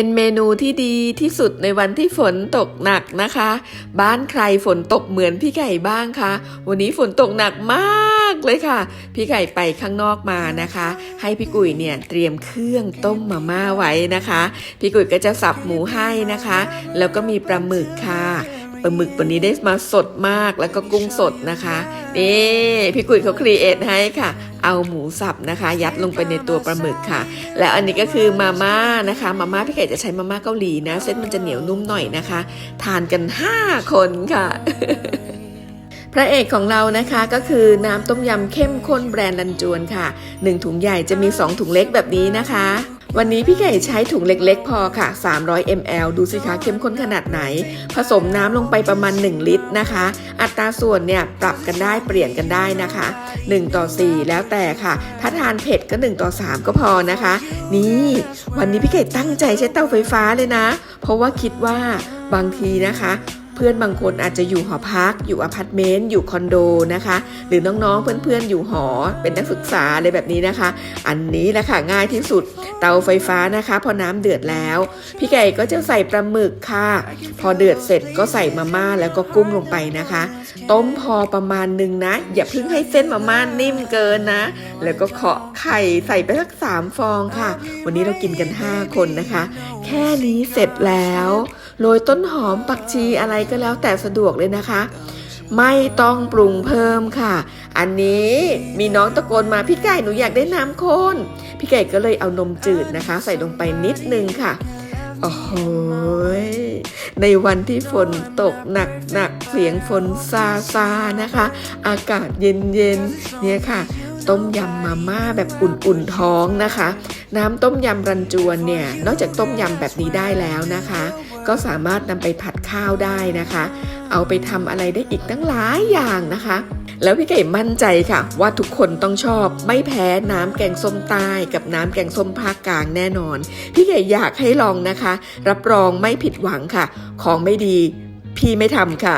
เป็นเมนูที่ดีที่สุดในวันที่ฝนตกหนักนะคะ บ้านใครฝนตกเหมือนพี่ไก่บ้างคะ วันนี้ฝนตกหนักมากเลยค่ะ พี่ไก่ไปข้างนอกมานะคะ ให้พี่กุ๋ยเนี่ยเตรียมเครื่องต้มมาม่าไว้นะคะ พี่กุ๋ยก็จะสับหมูให้นะคะ แล้วก็มีปลาหมึกค่ะ ปลาหมึกวันนี้ได้มาสดมากแล้วก็กุ้งสดนะคะนี่พี่กุ๋ยเขาครีเอทให้ค่ะ เอาหมูสับนะคะ ยัดลงไปในตัวปลาหมึกค่ะ แล้วอันนี้ก็คือมาม่านะคะมาม่าพี่ไก่จะใช้มาม่าเกาหลีนะ เส้นมันจะเหนียวนุ่มหน่อยนะคะ ทานกัน 5 คนค่ะพระเอกของเรานะคะก็คือน้ำต้มยำเข้มข้นแบรนด์ดันจวนค่ะ 1 ถุงใหญ่จะมี 2 ถุงเล็กแบบนี้นะคะ วันนี้พี่ไก่ใช้ถุงเล็กๆ พอค่ะ 300 ml ดูสิคะเข้มข้นขนาดไหน ผสมน้ำลงไปประมาณ 1 ลิตรนะคะ อัตราส่วนเนี่ยปรับกันได้เปลี่ยนกันได้นะคะ 1 ต่อ 4 แล้วแต่ค่ะ ถ้าทานเผ็ดก็ 1 ต่อ 3 ก็พอนะคะ นี่วันนี้พี่ไก่ตั้งใจใช้เตาไฟฟ้าเลยนะ เพราะว่าคิดว่าบางทีนะคะ พื่อนบางคนอาจจะอยู่หอพัก อยู่อพาร์ตเมนต์อยู่คอนโดนะคะ หรือน้องๆเพื่อนๆอยู่หอ เป็นนักศึกษาอะไรแบบนี้นะคะ อันนี้แหละค่ะง่ายที่สุด เตาไฟฟ้านะคะ พอน้ำเดือดแล้ว พี่ไก่ก็จะใส่ปลาหมึกค่ะ พอเดือดเสร็จก็ใส่มาม่าแล้วก็กุ้งลงไปนะคะ ต้มพอประมาณหนึ่งนะ อย่าเพิ่งให้เส้นมาม่านิ่มเกินนะ แล้วก็เคาะไข่ใส่ไปสักสามฟองค่ะ วันนี้เรากินกัน 5 คนนะคะ แค่นี้เสร็จแล้ว โรยต้นหอมปักชีอะไรก็แล้วแต่สะดวกเลยนะคะ ไม่ต้องปรุงเพิ่มค่ะ อันนี้มีน้องตะโกนมาพี่ไก่หนูอยากได้น้ำข้นพี่ไก่ก็เลยเอานมจืดนะคะ ใส่ลงไปนิดนึงค่ะโอ้โหยในวันที่ฝนตกหนักหนักๆเสียงฝนซาซานะคะ อากาศเย็นเย็นๆเนี่ยค่ะ ต้มยำมาม่าแบบอุ่นๆท้องนะคะ น้ำต้มยำรันจวนเนี่ย นอกจากต้มยำแบบนี้ได้แล้วนะคะ ก็สามารถนำไปผัดข้าวได้นะคะ เอาไปทำอะไรได้อีกตั้งหลายอย่างนะคะ แล้วพี่ไก่มั่นใจค่ะ ว่าทุกคนต้องชอบไม่แพ้น้ำแกงส้มใต้กับน้ำแกงส้มภาคกลางแน่นอน พี่ไก่อยากให้ลองนะคะ รับรองไม่ผิดหวังค่ะ ของไม่ดีพี่ไม่ทำค่ะ